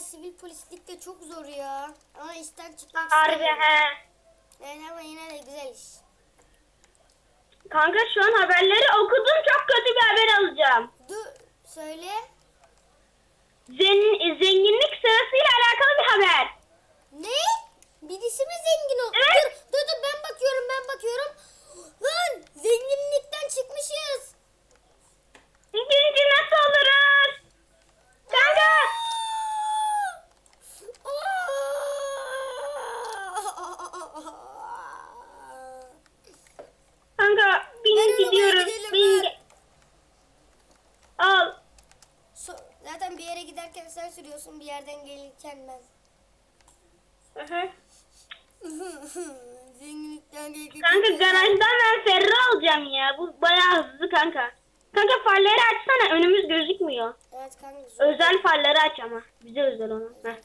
sivil polislik de çok zor ya. Ama işten çıkmak Harbi istemiyorum. he. Evet ama yine de güzel iş. Kanka şu an haberleri okudum çok kötü bir haber alacağım. Dur söyle. Zen- zenginlik sırasıyla alakalı bir haber. Ne? Birisi mi zengin oldu? Evet. Dur, dur dur ben bakıyorum ben bakıyorum. Lan zenginlikten çıkmışız. İkinci nasıl oluruz? Kanka. Kanka bin Ben gidiyoruz. gidelim, ver. Al. So- Zaten bir yere giderken sen sürüyorsun bir yerden gelirken ben. Zenginlikten gelirken. Kanka garajdan ben Ferro alacağım ya. Bu bayağı hızlı kanka. Kanka farları açsana önümüz gözükmüyor. Evet kanka zor. Özel farları aç ama. Bize özel onu. Özel.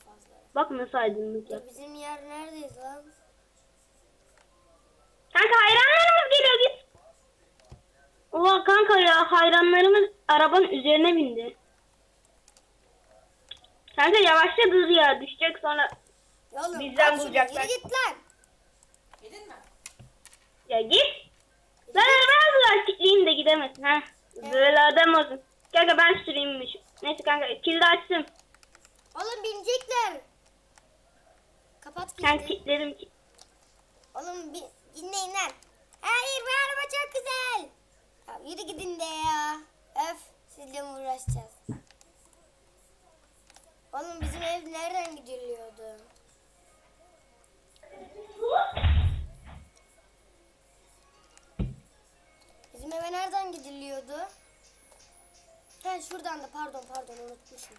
Bak nasıl aydınlık ya. Bizim yer neredeyiz lan? Kanka hayranlarımız. Oha kanka ya hayranlarımız arabanın üzerine bindi. Kanka yavaşça dur ya düşecek sonra. Ya oğlum Bizden şuradan, bulacaklar. Yürü git lan. Yedin mi? Ya git. Lan arabayı lastikleyeyim de gidemesin ha. Böyle adam olsun. Kanka ben süreyimmiş. Neyse kanka kilidi açtım. Oğlum binecekler. Kapat Kanka kilidi. kilitledim. ki- Oğlum bir dinleyin lan. Hayır bu araba çok güzel. Ya yürü gidin de ya. Öf sizle mi uğraşacağız? Oğlum bizim ev nereden gidiliyordu? Bizim eve nereden gidiliyordu? He şuradan da pardon pardon unutmuşum.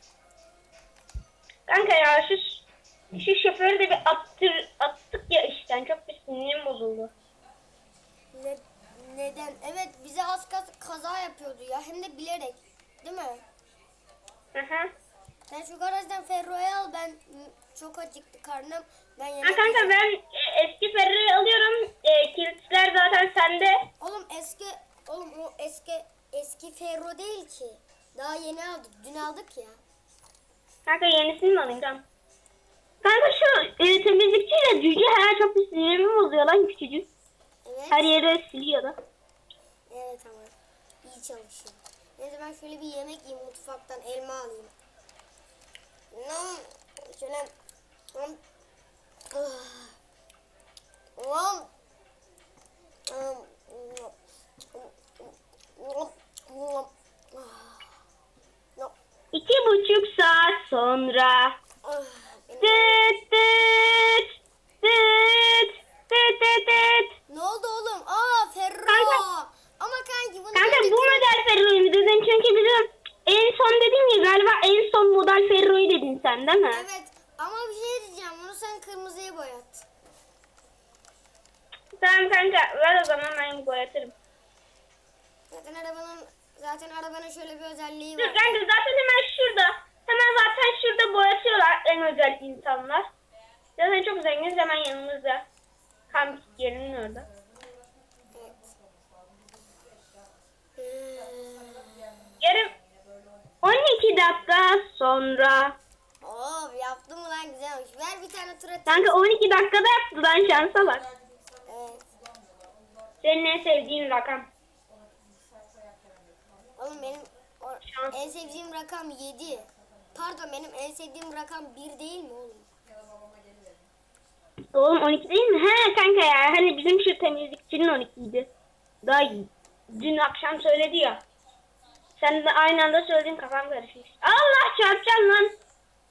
Kanka ya şu şu şoförü de bir attır attık ya işten çok bir sinirim bozuldu. Ne, neden? Evet bize az kaz kaza yapıyordu ya hem de bilerek. Değil mi? Hı. Sen şu garajdan Ferro'yu al ben çok acıktı karnım. Ben Ha yemek kanka yiyeceğim. ben e, eski Ferrari'yi alıyorum. E, kilitler zaten sende. Oğlum eski oğlum o eski eski Ferro değil ki. Daha yeni aldık. Dün aldık ya. Kanka yenisini mi alayım tamam. Kanka şu e, temizlikçiyle cüce her çok sinirimi bozuyor lan küçücük. Evet. Her yere siliyor da. Evet ama iyi çalışıyor. Neyse ben şöyle bir yemek yiyeyim mutfaktan elma alayım. Nam şöyle nam Ah. nam İki buçuk saat sonra. Ah, benim- Tıt tıt tıt tıt tıt tıt. Ne oldu oğlum? Aa Ferro. Kanka- Ama kanki bunu Kanka ben bu getirdim. model Ferro'yu dedin çünkü bizim en son dedin ya galiba en son model Ferro'yu dedin sen değil mi? Evet ama bir şey diyeceğim. Bunu sen kırmızıya boyat. Tamam kanka ver o zaman ben boyatırım. Zaten arabanın zaten arabanın şöyle bir özelliği Dur var. kanka zaten hemen şurada. Hemen zaten şurada boyatıyorlar en özel insanlar. Zaten çok zenginiz hemen yanımızda. Kamp yerinin orada. Evet. Ee, Yarım 12 dakika sonra. Oo yaptım lan güzel olmuş. Ver bir tane tur atayım. Kanka 12 dakikada yaptı lan şansa bak. Evet. Senin en sevdiğin rakam. Oğlum benim Şans. en sevdiğim rakam 7. Pardon benim en sevdiğim rakam 1 değil mi oğlum? Oğlum 12 değil mi? He kanka ya hani bizim şu temizlikçinin 12'ydi. Daha. Dün akşam söyledi ya. Sen de aynı anda söyledin kafam karışmış. Allah çarpacağım lan.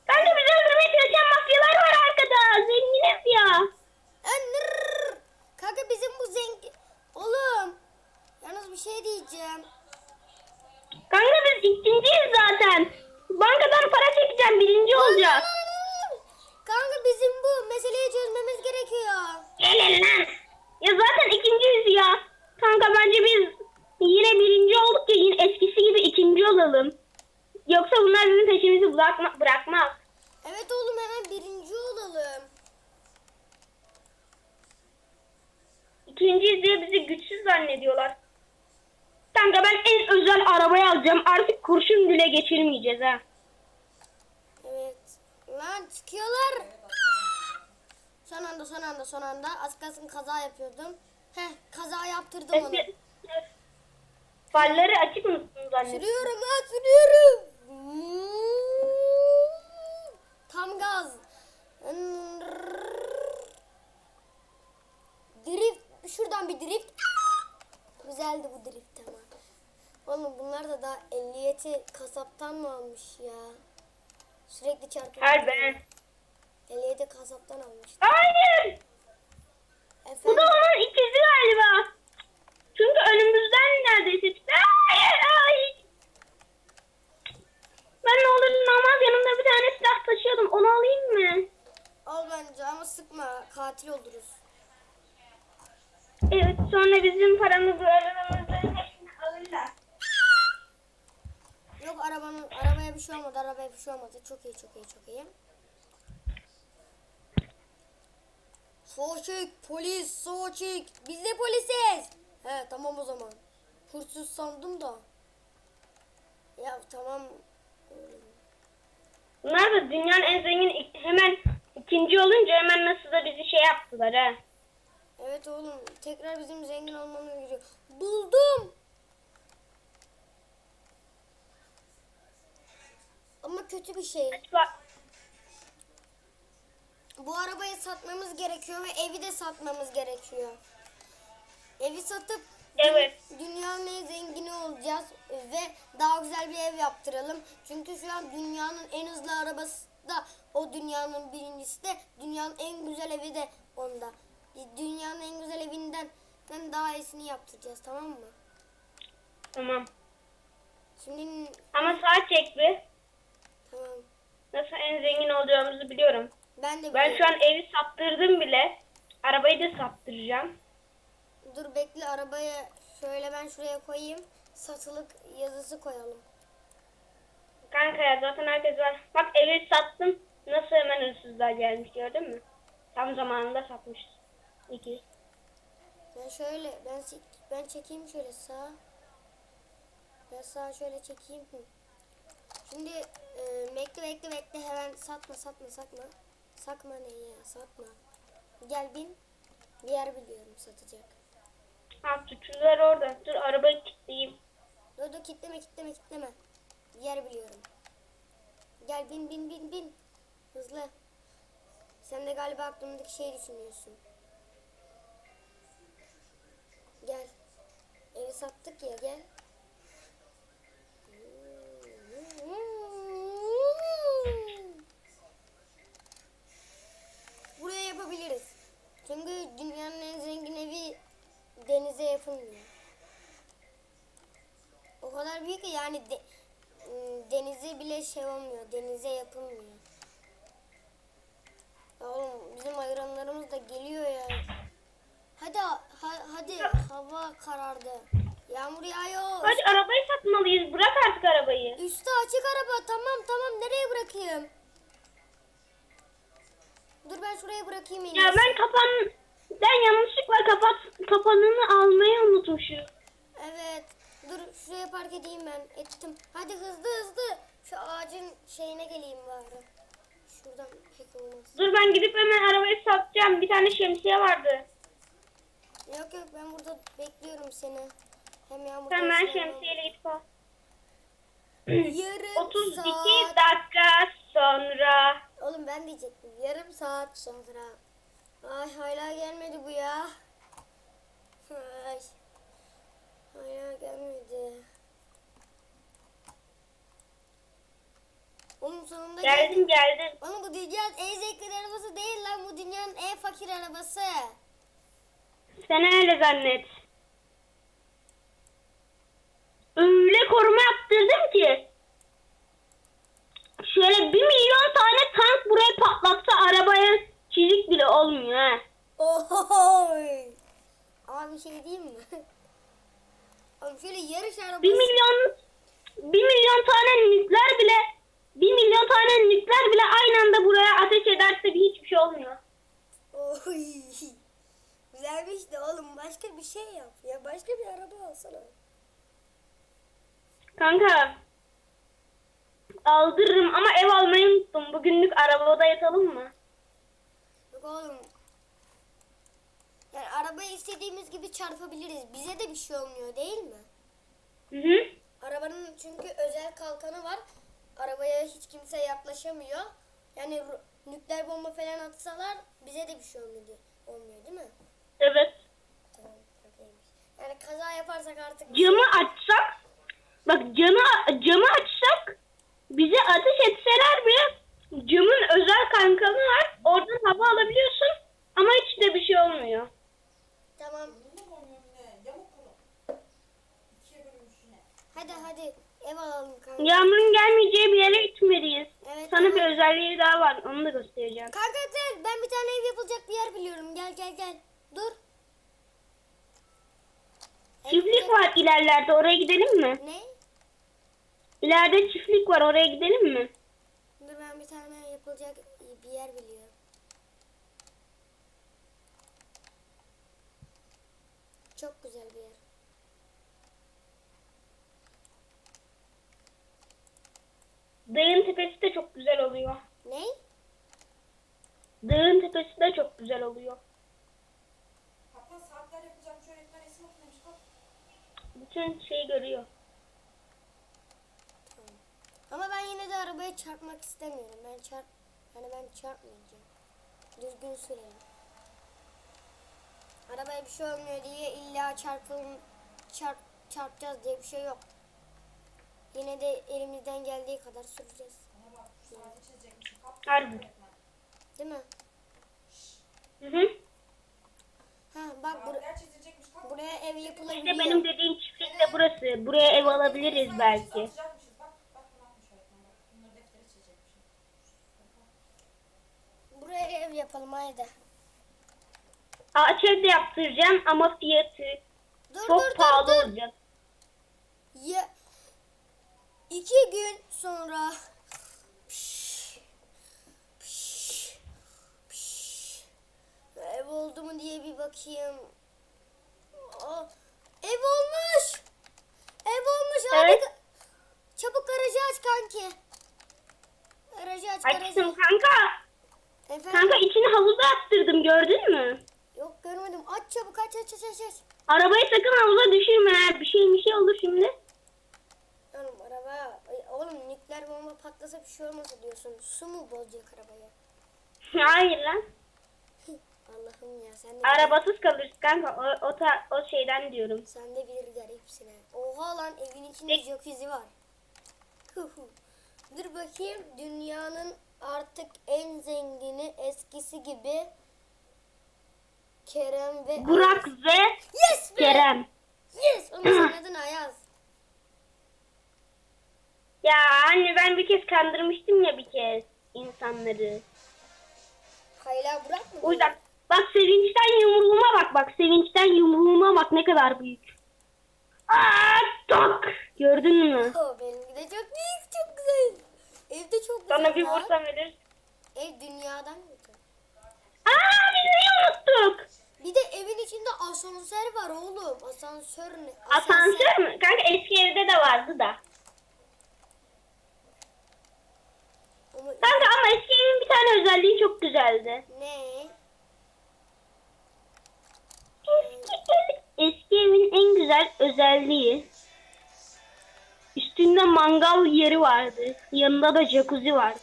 Kanka bizi öldürmeye çalışan mafyalar var arkada. Zenginiz ya. Anır. Kanka bizim bu zengin... Oğlum. Yalnız bir şey diyeceğim. Kanka biz ikinciyiz zaten. Bankadan para çekeceğim birinci olacağız. Kanka bizim bu meseleyi çözmemiz gerekiyor. Gelin lan. Ya zaten ikinciyiz ya. Kanka bence biz yine birinci olduk ya yine eskisi gibi ikinci olalım. Yoksa bunlar bizim peşimizi bırakma, bırakmaz. Evet oğlum hemen birinci olalım. İkinciyiz diye bizi güçsüz zannediyorlar. Kanka ben en özel arabayı alacağım. Artık kurşun bile geçirmeyeceğiz ha. Evet. Lan çıkıyorlar. Son anda son anda son anda. Az kalsın kaza yapıyordum. Heh kaza yaptırdım onu. Farları açık mısın zannediyorsun? Sürüyorum ha sürüyorum. Tam gaz. Drift. Şuradan bir drift. Güzeldi bu drift ama. Oğlum bunlar da daha ehliyeti kasaptan mı almış ya? Sürekli çarpıyor. Hayır ben. Ehliyeti kasaptan almış. Hayır. Bu Efendim? da onun ikizi galiba. Çünkü önümüzden neredeyse çıktı. Hayır, hayır. Ben ne olur ne olmaz yanımda bir tane silah taşıyordum. Onu alayım mı? Al bence ama sıkma. Katil oluruz. Evet sonra bizim paramızı aramızı hepsini alırlar. Yok arabanın arabaya bir şey olmadı. Arabaya bir şey olmadı. Çok iyi, çok iyi, çok iyi. Soğuk polis, soğuk Biz de polisiz. He tamam o zaman. Hırsız sandım da. Ya tamam. Bunlar da dünyanın en zengin hemen ikinci olunca hemen nasıl da bizi şey yaptılar ha. Evet oğlum tekrar bizim zengin olmamız gerekiyor. Buldum. Ama kötü bir şey. Bak, Bu arabayı satmamız gerekiyor ve evi de satmamız gerekiyor. Evi satıp Evet. dünyanın en zengini olacağız ve daha güzel bir ev yaptıralım. Çünkü şu an dünyanın en hızlı arabası da o dünyanın birincisi de dünyanın en güzel evi de onda. Dünyanın en güzel evinden ben daha iyisini yaptıracağız tamam mı? Tamam. Şimdi Ama saat çek bir. tamam. Nasıl en zengin olacağımızı biliyorum. Ben de Ben şu biliyorum. an evi sattırdım bile. Arabayı da sattıracağım. Dur bekle arabaya şöyle ben şuraya koyayım. Satılık yazısı koyalım. Kanka ya zaten herkes var. Bak evi sattım. Nasıl hemen hırsızlar gelmiş gördün mü? Tam zamanında satmışız. İki. Ben şöyle ben ben çekeyim şöyle sağ. Ben sağa şöyle çekeyim. Şimdi e, bekle bekle bekle hemen satma satma satma. Sakma ne ya satma. Gel bin. Bir yer biliyorum satacak. Ha suçlular orada. Dur arabayı kilitleyeyim. Dur dur kitleme kitleme. Bir yer biliyorum. Gel bin bin bin bin. Hızlı. Sen de galiba aklımdaki şeyi düşünüyorsun. Gel. Evi sattık ya gel. Buraya yapabiliriz. Çünkü dünyanın en zengin denize yapılmıyor. O kadar büyük ki yani de, ım, denize bile şey olmuyor. Denize yapılmıyor. Ya oğlum bizim ayranlarımız da geliyor ya. Hadi ha- hadi hava karardı. Yağmur yağıyor. Hadi arabayı satmalıyız. Bırak artık arabayı. Üstü açık araba. Tamam tamam nereye bırakayım? Dur ben şuraya bırakayım en Ya ben kapan... Ben yanlışlıkla kapat kapanını almayı unutmuşum. Evet. Dur şuraya park edeyim ben. Ettim. Hadi hızlı hızlı. Şu ağacın şeyine geleyim bari. Şuradan pek olmaz. Dur ben gidip hemen arabayı satacağım. Bir tane şemsiye vardı. Yok yok ben burada bekliyorum seni. Hem yağmur Sen ben şemsiyeyle gidip al. Yarım 32 saat. dakika sonra. Oğlum ben diyecektim. Yarım saat sonra. Ay hala gelmedi bu ya. Ay. Hala gelmedi. Oğlum sonunda geldi. Geldim geldim. Oğlum bu dünyanın en zevkli arabası değil lan. Bu dünyanın en fakir arabası. Sen öyle zannet. Öyle koruma yaptırdım ki. Şöyle bir milyon tane tank buraya patlatsa arabaya çizik bile olmuyor ha. Ohoy. Ama bir şey diyeyim mi? Oğlum şöyle yarış arabası. Bir milyon bir milyon tane nükleer bile tane nükleer bile aynı anda buraya ateş ederse bir hiçbir şey olmuyor. Oy. Güzelmiş de oğlum başka bir şey yap. Ya başka bir araba alsana. Kanka aldırırım ama ev almayı unuttum. Bugünlük arabada yatalım mı? Yok oğlum. arabayı istediğimiz gibi çarpabiliriz. Bize de bir şey olmuyor değil mi? Hı hı. Arabanın çünkü özel kalkanı var. Arabaya hiç kimse yaklaşamıyor. Yani nükleer bomba falan atsalar bize de bir şey olmuyor, olmuyor değil mi? Evet. Tamam. Yani kaza yaparsak artık Camı açsak bak camı camı açsak bize ateş etseler bile camın özel kankanı var. Oradan hava alabiliyorsun ama hiç de bir şey olmuyor. tamam. Hadi hadi ev alalım kanka. Yağmurun gelmeyeceği bir yere gitmeliyiz. Evet, Sana tamam. bir özelliği daha var. Onu da göstereceğim. Kanka gel ben bir tane ev yapılacak bir yer biliyorum. Gel gel gel. Dur. Çiftlik var ilerlerde. Oraya gidelim mi? Ne? İleride çiftlik var. Oraya gidelim mi? Dur ben bir tane yapılacak bir yer biliyorum. Çok güzel bir yer. Dağın tepesi de çok güzel oluyor. Ne? Dağın tepesi de çok güzel oluyor. Hatta saatler yapacakmış öğretmen resim bak. Bütün şeyi görüyor. Tamam. Ama ben yine de arabaya çarpmak istemiyorum. Ben çarp yani ben çarpmayacağım. Düzgün sürelim. Arabaya bir şey olmuyor diye illa çarpın çarp çarpacağız diye bir şey yok. Yine de elimizden geldiği kadar süreceğiz. Bana bak şu saati çizecekmiş. Kap Harbi. Değil mi? Hı hı. Ha bak bur- buraya ev İşte yapılabiliyor. benim dediğim çiftlik de burası. Buraya ev alabiliriz belki. Buraya ev yapalım haydi. Ağaç evde yaptıracağım ama fiyatı Dur çok dur dur pahalı dur. olacak. Ya iki gün sonra ev oldu mu diye bir bakayım. Aa, ev olmuş. Ev olmuş. Evet. Çabuk garajı aç kanki. Garajı aç garajı. Açtım kanka. Efendim? Kanka içine havuza attırdım gördün mü? Yok görmedim. Aç çabuk aç aç aç aç. aç. Arabayı sakın havuza düşürme. ha. Bir şey bir şey olur şimdi. Oğlum araba, ay, oğlum nükleer bomba patlasa bir şey olmasa diyorsun. Su mu bozacak arabayı? Hayır lan. Allah'ım ya sen de Arabasız kalırız kanka. O, o, ta- o şeyden diyorum. sen de bir garipsin ha. Oha lan evin içinde jacuzzi var. Huhu. Dur bakayım dünyanın artık en zengini eskisi gibi Kerem ve Burak ve Yes be! Kerem. Yes! Onun senin adın Ayaz. Ya anne ben bir kez kandırmıştım ya bir kez insanları. Hayla Burak mı? O yüzden bak sevinçten yumruğuma bak bak sevinçten yumruğuma bak ne kadar büyük. Aa, tak. Gördün mü? Oo, benimki de çok büyük, çok güzel. Evde çok güzel. Sana bir lan. vursam ölür. Ev dünyadan güzel. Aa biz neyi unuttuk? Bir de evin içinde asansör var oğlum. Asansör ne? Asansör mü? Kanka eski evde de vardı da. Kanka ama eski evin bir tane özelliği çok güzeldi. ne? Eski, ev, eski evin en güzel özelliği üstünde mangal yeri vardı. Yanında da jacuzzi vardı.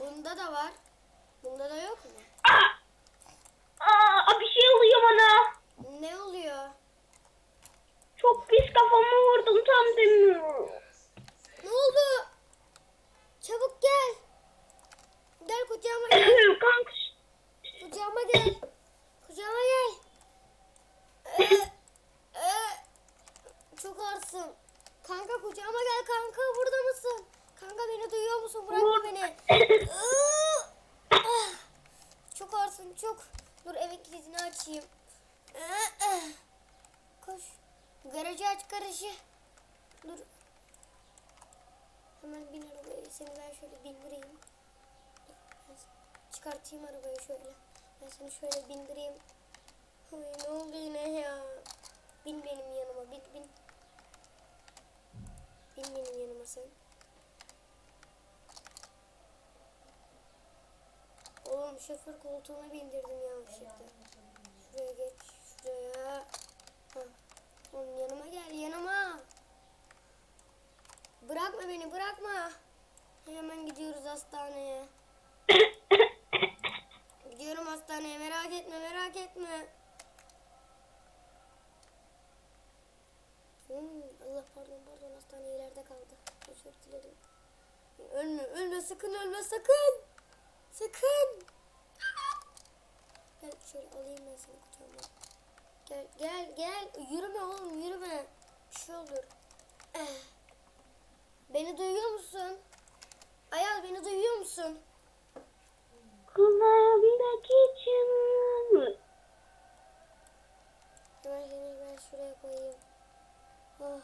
Bunda da var. Bunda da yok mu? Aa! Aa, bir şey oluyor bana. Ne oluyor? Çok pis kafamı vurdum tam demin. Ne oldu? Çabuk gel. Gel kucağıma gel. Kanka Kucağıma gel. Gel. Ee, ee, çok ağırsın. Kanka kucağıma gel kanka burada mısın? Kanka beni duyuyor musun? Bırakma beni. Ah, çok ağırsın çok. Dur evin kilidini açayım. Ee, eh. Koş. Garajı aç garajı. Dur. Hemen bin arabaya. Seni ben şöyle bindireyim. Çıkartayım arabayı şöyle. Ben seni şöyle bindireyim. Ay ne oldu yine ya? Bin benim yanıma. Bin bin. Bin benim yanıma sen. Oğlum şoför koltuğuna bindirdim yanlışlıkla. Şuraya geç. Şuraya. Hah. Oğlum yanıma gel yanıma. Bırakma beni bırakma. Hemen gidiyoruz hastaneye. Gidiyorum hastaneye merak etme merak etme. Hmm, Allah pardon pardon hastane ileride kaldı. Özür dilerim. Ölme ölme sakın ölme sakın. Sakın. Gel şöyle alayım ben seni kucağıma. Gel gel gel. Yürüme oğlum yürüme. Bir şey olur. Eh. Beni duyuyor musun? Ayaz beni duyuyor musun? Kulağımdaki çınlama. Hemen seni ben şuraya koyayım. Oh.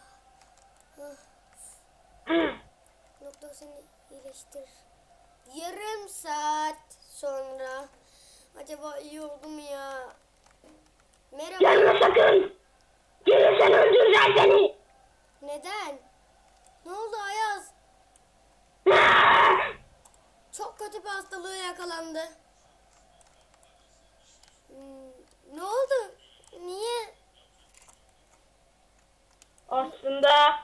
Oh. Doktor seni iyileştir. Yarım saat sonra. Acaba iyi oldu mu ya? Merhaba. Gelme sakın. Gelirsen öldüreceğim seni. Neden? Ne oldu Ayaz? Çok kötü bir hastalığa yakalandı. Hmm, ne oldu? Niye? Aslında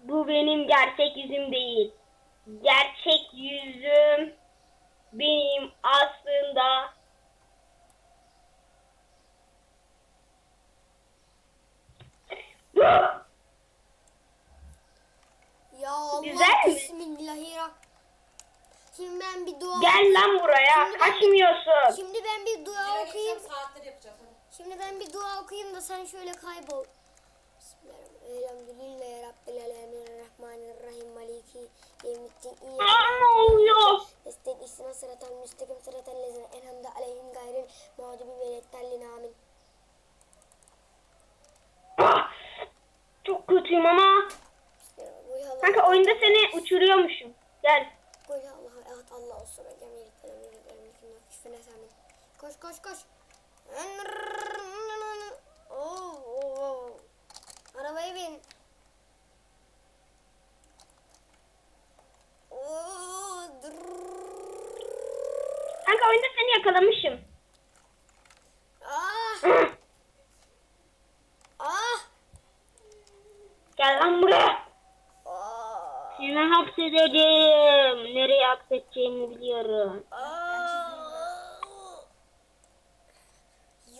bu benim gerçek yüzüm değil. Gerçek yüzüm benim aslında bu. Ya Allah Güzel mi? Bismillahirrahmanirrahim. Şimdi ben bir dua Gel lan buraya. Şimdi ben- Kaçmıyorsun. Şimdi ben bir dua Zincir okuyayım. akşam saatleri yapacağız. Hadi. Şimdi ben bir dua okuyayım da sen şöyle kaybol. Bismillahirrahmanirrahim. Elhamdülillahi Rabbil alemin. Rahmanirrahim. Maliki. Yevmiddin. Ne oluyor? Destek istina sıratal müstakim sıratal lezine. Elhamdü aleyhim gayril mağdubi ve yettallin amin. Ah, Çok kötüyüm ama. Kanka oyunda seni uçuruyormuşum. Gel. Ya Allah ehad Allah olsun. Cemiyelik ve cemiyelik ve cemiyelik küfüne samin. Koş koş koş. Oo, oo, oo. Arabaya bin. Oo, dırrrr. Kanka oyunda seni yakalamışım. Ah, Hı, ah, Gel lan buraya. ah, Seni hapsedeceğim. Nereye hapsedeceğimi biliyorum. ah.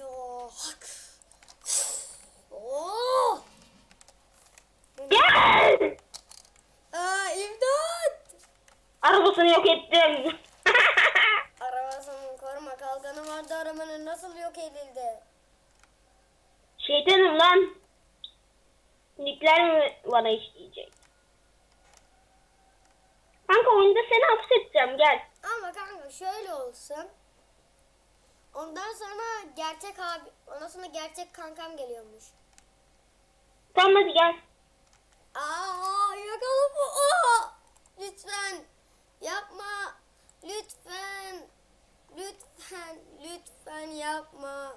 Yok. Oh. Gel. Aa, imdat. Arabasını yok ettim. Arabasının koruma kalkanı vardı arabanın nasıl yok edildi? Şeytanım lan. Nükleer mi bana işleyecek? Kanka oyunda seni hapsedeceğim gel. Ama kanka şöyle olsun. Ondan sonra gerçek abi, ondan sonra gerçek kankam geliyormuş. Tamam hadi gel. Aa yakala bu. Aa! Lütfen yapma. Lütfen. Lütfen. Lütfen yapma.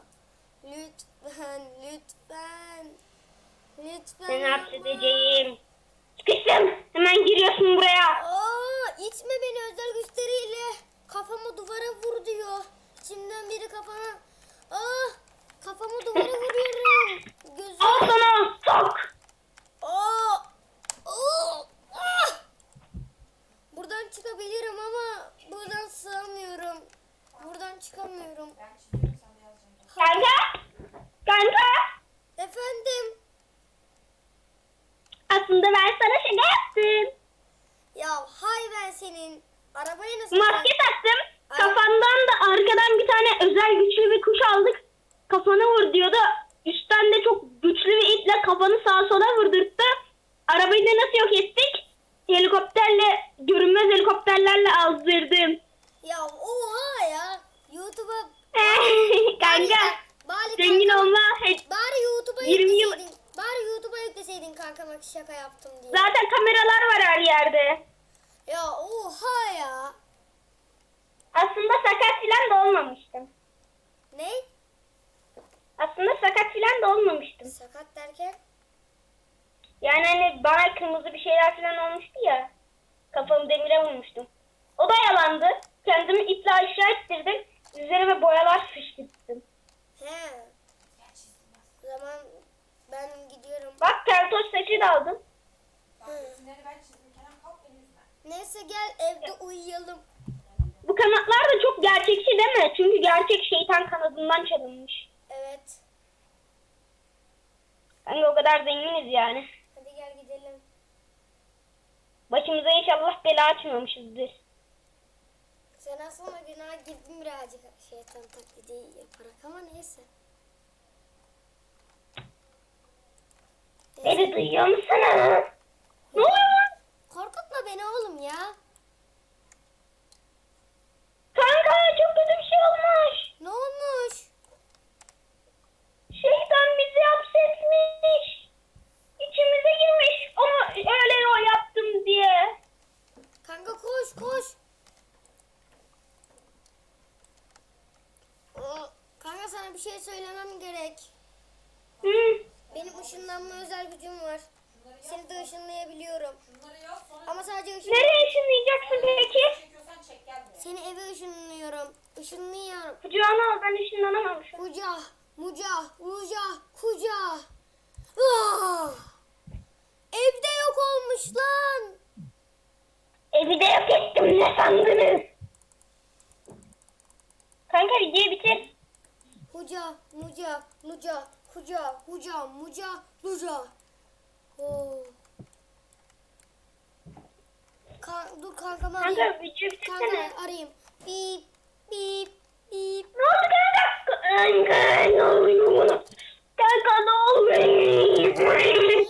Lütfen. Lütfen. Seni hapsedeceğim. Sıkıştım. Hemen giriyorsun buraya. Aa, itme beni özel güçleriyle. Kafamı duvara vur diyor. İçimden biri kafama. Aa, kafamı duvara vuruyorum. Gözüm. Al sana sok. Aa, aa, ah! Buradan çıkabilirim ama buradan sığamıyorum. Buradan çıkamıyorum. Kanka. Kanka. Efendim. Aslında ben sana şaka yaptım. Ya hay ben senin. Arabayı nasıl... Maske taktım. Kafandan da arkadan bir tane özel güçlü bir kuş aldık. Kafanı vur diyordu. Üstten de çok güçlü bir iple kafanı sağa sola vurdurttu. Arabayı da nasıl yok ettik? Helikopterle, görünmez helikopterlerle azdırdım. Ya oha ya. YouTube'a... Kanka, Bari zengin olma. Bari YouTube'a 20 yıl-. Bari YouTube'a yükleseydin kankama şaka yaptım diye. Zaten kameralar var her yerde. Ya oha ya. Aslında sakat filan da olmamıştım. Ne? Aslında sakat filan da olmamıştım. Sakat derken? Yani hani bana kırmızı bir şeyler falan olmuştu ya. Kafamı demire vurmuştum. O da yalandı. Kendimi iple aşağı ittirdim. Üzerime boyalar ben gidiyorum. Bak pentoş saçı da aldım. Neyse gel evde uyuyalım. Bu kanatlar da çok gerçekçi değil mi? Çünkü gerçek şeytan kanadından çalınmış. Evet. Hani o kadar zenginiz yani. Hadi gel gidelim. Başımıza inşallah bela açmamışızdır. Sen aslında günah girdin birazcık şeytan taklidi yaparak ama neyse. Beni duyuyor musunuz? Ne oluyor lan? Korkutma beni oğlum ya. Kanka çok kötü bir şey olmuş. Ne olmuş? Şeytan bizi hapsetmiş. İçimize girmiş. Ama öyle o yaptım diye. Kanka koş koş. Oo, Kanka sana bir şey söylemem gerek. Hı. Benim ışınlanma özel gücüm var. Seni de ışınlayabiliyorum. Bunları yap sonra Ama sadece ışın... Nereye ışınlayacaksın peki? çekiyorsan çek gel buraya. Seni eve ışınlıyorum. Işınlıyorum. Kucağına al ben ışınlanamamışım. Kuca, muca, muca, kuca. Ah! Evde yok olmuş lan. Evi de yok ettim ne sandınız? Kanka videoyu bitir. Huca, luca, huca, huca, muca, luca. Oo. Kan, dur kankam arayayım. Kanka videoyu bitirsene. Kankamı arayayım. Bip, bip, bip. Ne oldu kanka? Kanka ne oluyor? Kanka ne oluyor?